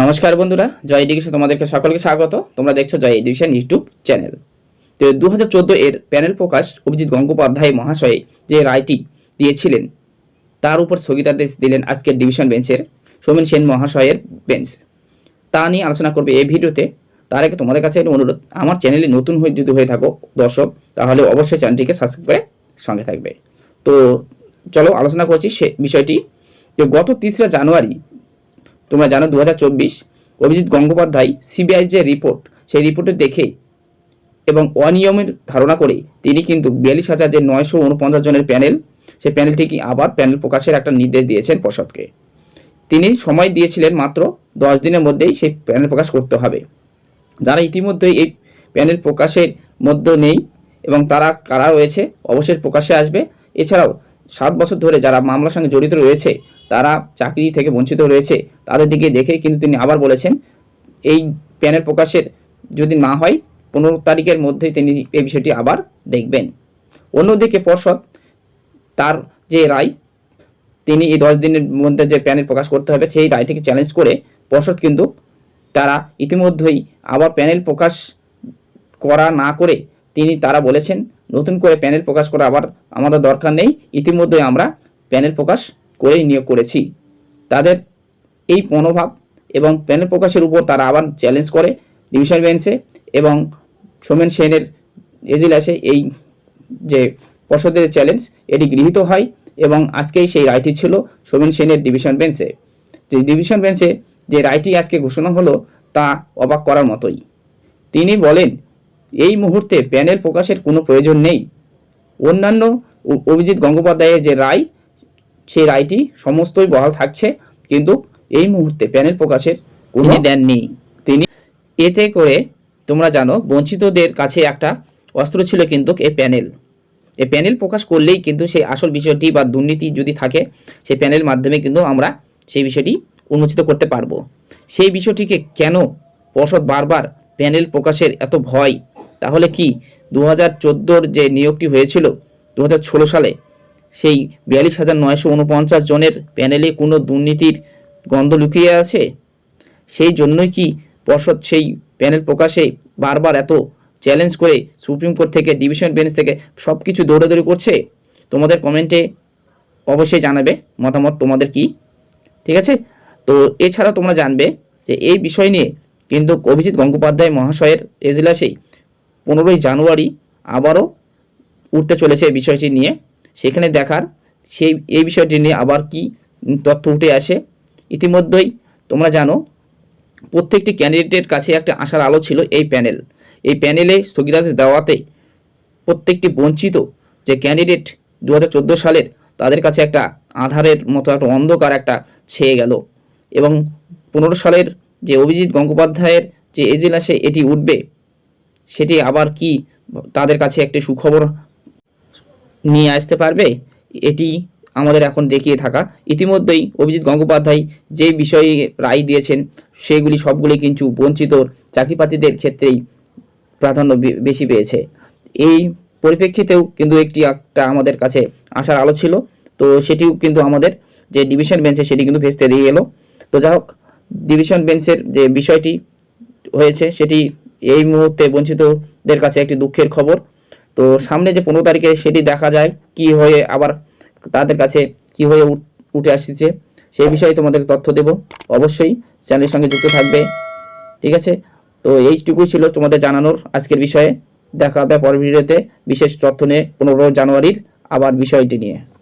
নমস্কার বন্ধুরা, জয় এডুকেশন তোমাদেরকে সকলকে স্বাগত। তোমরা দেখছ জয় এডুকেশন ইউটিউব চ্যানেল। তো দু হাজার চোদ্দ এর প্যানেল প্রকাশ অভিজিৎ গঙ্গোপাধ্যায় মহাশয় যে রায়টি দিয়েছিলেন, তার উপর স্থগিতাদেশ দিলেন আজকের ডিভিশন বেঞ্চের সৌমেন সেন মহাশয়ের বেঞ্চ। তা নিয়ে আলোচনা করবে এই ভিডিওতে। তার আগে তোমাদের কাছে অনুরোধ, আমার চ্যানেলে নতুন হয়ে যদি হয়ে থাকো দর্শক, তাহলে অবশ্যই চ্যানেলটিকে সাবস্ক্রাইব করে সঙ্গে থাকবে। তো চলো আলোচনা করছি সে বিষয়টি। যে গত তিসরা জানুয়ারি তোমরা জানো দু হাজার চব্বিশ অভিজিৎ গঙ্গোপাধ্যায় সিবিআই যে রিপোর্ট সেই রিপোর্টে দেখে এবং অনিয়মের ধারণা করে তিনি কিন্তু বিয়াল্লিশ হাজার যে নয়শো উনপঞ্চাশ জনের প্যানেল সেই প্যানেলটিকে আবার প্যানেল প্রকাশের একটা নির্দেশ দিয়েছেন পর্ষদকে তিনি সময় দিয়েছিলেন মাত্র দশ দিনের মধ্যেই সেই প্যানেল প্রকাশ করতে হবে। যারা ইতিমধ্যেই এই প্যানেল প্রকাশের মধ্যে নেই এবং তারা কারা রয়েছে, অবশ্যই প্রকাশে আসবে। এছাড়াও সাত বছর ধরে যারা মামলার সঙ্গে জড়িত রয়েছে, তারা চাকরি থেকে বঞ্চিত রয়েছে। তাদের দিকে দেখে কিন্তু তিনি আবার বলেছেন, এই প্যানেল প্রকাশের যদি না হয়, পনেরো তারিখের মধ্যেই তিনি এই বিষয়টি আবার দেখবেন। অন্যদিকে পর্ষদ, তার যে রায়, তিনি এই দশ দিনের মধ্যে যে প্যানেল প্রকাশ করতে হবে, সেই রায়টিকে চ্যালেঞ্জ করে পর্ষদ কিন্তু তারা ইতিমধ্যেই আবার প্যানেল প্রকাশ করা না করে তিনি তারা বলেছেন নতুন করে প্যানেল প্রকাশ করা আবার আমাদের দরকার নেই। ইতিমধ্যে আমরা প্যানেল প্রকাশ করেই নিয়োগ করেছি। তাদের এই মনোভাব এবং প্যানেল প্রকাশের উপর তারা আবার চ্যালেঞ্জ করে ডিভিশন বেঞ্চে এবং সোমেন সেনের এজেলাসে এই যে পর্ষদের চ্যালেঞ্জ এটি গৃহীত হয় এবং আজকেই সেই রায়টি ছিল সোমেন সেনের ডিভিশন বেঞ্চে তো ডিভিশন বেঞ্চে যে রায়টি আজকে ঘোষণা হলো তা অবাক করার মতোই। তিনি বলেন এই মুহূর্তে প্যানেল প্রকাশের কোনো প্রয়োজন নেই। অন্যান্য অভিজিৎ গঙ্গোপাধ্যায়ের যে রায় সেই রায়টি সমস্তই বহাল থাকছে কিন্তু এই মুহূর্তে প্যানেল প্রকাশের কোনো দেননি তিনি এতে করে তোমরা জানো বঞ্চিতদের কাছে একটা অস্ত্র ছিল কিন্তু এই প্যানেল। এই প্যানেল প্রকাশ করলেই কিন্তু সেই আসল বিষয়টি বা দুর্নীতি যদি থাকে সেই প্যানেল মাধ্যমে কিন্তু আমরা সেই বিষয়টি উন্মোচিত করতে পারব। সেই বিষয়টিকে কেন পর্ষদ বারবার প্যানেল প্রকাশের এত ভয়, তাহলে কি দু হাজার যে নিয়োগটি হয়েছিল দু হাজার ষোলো সালে, সেই বিয়াল্লিশ হাজার নয়শো উনপঞ্চাশ জনের প্যানেলে কোনো দুর্নীতির গন্ধ লুকিয়ে আছে? সেই জন্যই কি পর্ষদ সেই প্যানেল প্রকাশে বারবার এত চ্যালেঞ্জ করে সুপ্রিম কোর্ট থেকে, ডিভিশন বেঞ্চ থেকে সব কিছু দৌড়াদৌড়ি করছে? তোমাদের কমেন্টে অবশ্যই জানাবে, মতামত তোমাদের কি? ঠিক আছে? তো এছাড়া তোমরা জানবে যে এই বিষয় নিয়ে কিন্তু অভিজিৎ গঙ্গোপাধ্যায় মহাশয়ের এজলাসেই পনেরোই জানুয়ারি আবারও উঠতে চলেছে এই বিষয়টি নিয়ে। সেখানে দেখার সেই, এই বিষয়টি নিয়ে আবার কি তথ্য উঠে আসে। ইতিমধ্যেই তোমরা জানো, প্রত্যেকটি ক্যান্ডিডেটের কাছে একটা আশার আলো ছিল এই প্যানেল। এই প্যানেলে স্থগিতাদেশ দেওয়াতে প্রত্যেকটি বঞ্চিত যে ক্যান্ডিডেট দু হাজার চোদ্দ সালের, তাদের কাছে একটা আধারের মতো একটা অন্ধকার একটা ছেয়ে গেল। এবং পনেরো সালের যে অভিজিৎ গঙ্গোপাধ্যায়ের যে এজেলাসে এটি উঠবে? সেটি আবার কি তাদের কাছে একটি সুখবর নিয়ে আসতে পারবে? এটি আমাদের এখন দেখিয়ে থাকা। ইতিমধ্যেই অভিজিৎ গঙ্গোপাধ্যায় যে বিষয়ে রায় দিয়েছেন, সেগুলি সবগুলি কিন্তু বঞ্চিত চাকরিপ্রার্থীদের ক্ষেত্রেই প্রাধান্য বেশি পেয়েছে। এই পরিপ্রেক্ষিতেও কিন্তু একটি একটা আমাদের কাছে আসার আলো ছিল। তো সেটিও কিন্তু আমাদের যে ডিভিশন বেঞ্চে সেটি কিন্তু ভেস্তে দিয়ে এলো। তো যাই হোক ডিভিশন বেঞ্চের যে বিষয়টি হয়েছে, সেটি এই মুহূর্তে বঞ্চিতদের কাছে একটি দুঃখের খবর। তো সামনে যে পনেরো তারিখে সেটি দেখা যায়, কি হয়ে আবার তাদের কাছে কি হয়ে উঠ- আসছে, সেই বিষয়ে তোমাদের তথ্য দেব। অবশ্যই চ্যানেলের সঙ্গে যুক্ত থাকবে, ঠিক আছে? তো এইটুকুই ছিল তোমাদের জানানোর আজকের বিষয়ে। দেখা হবে পরের ভিডিওতে। বিশেষ তথ্য নিয়ে পনেরো জানুয়ারির আবার বিষয়টি নিয়ে।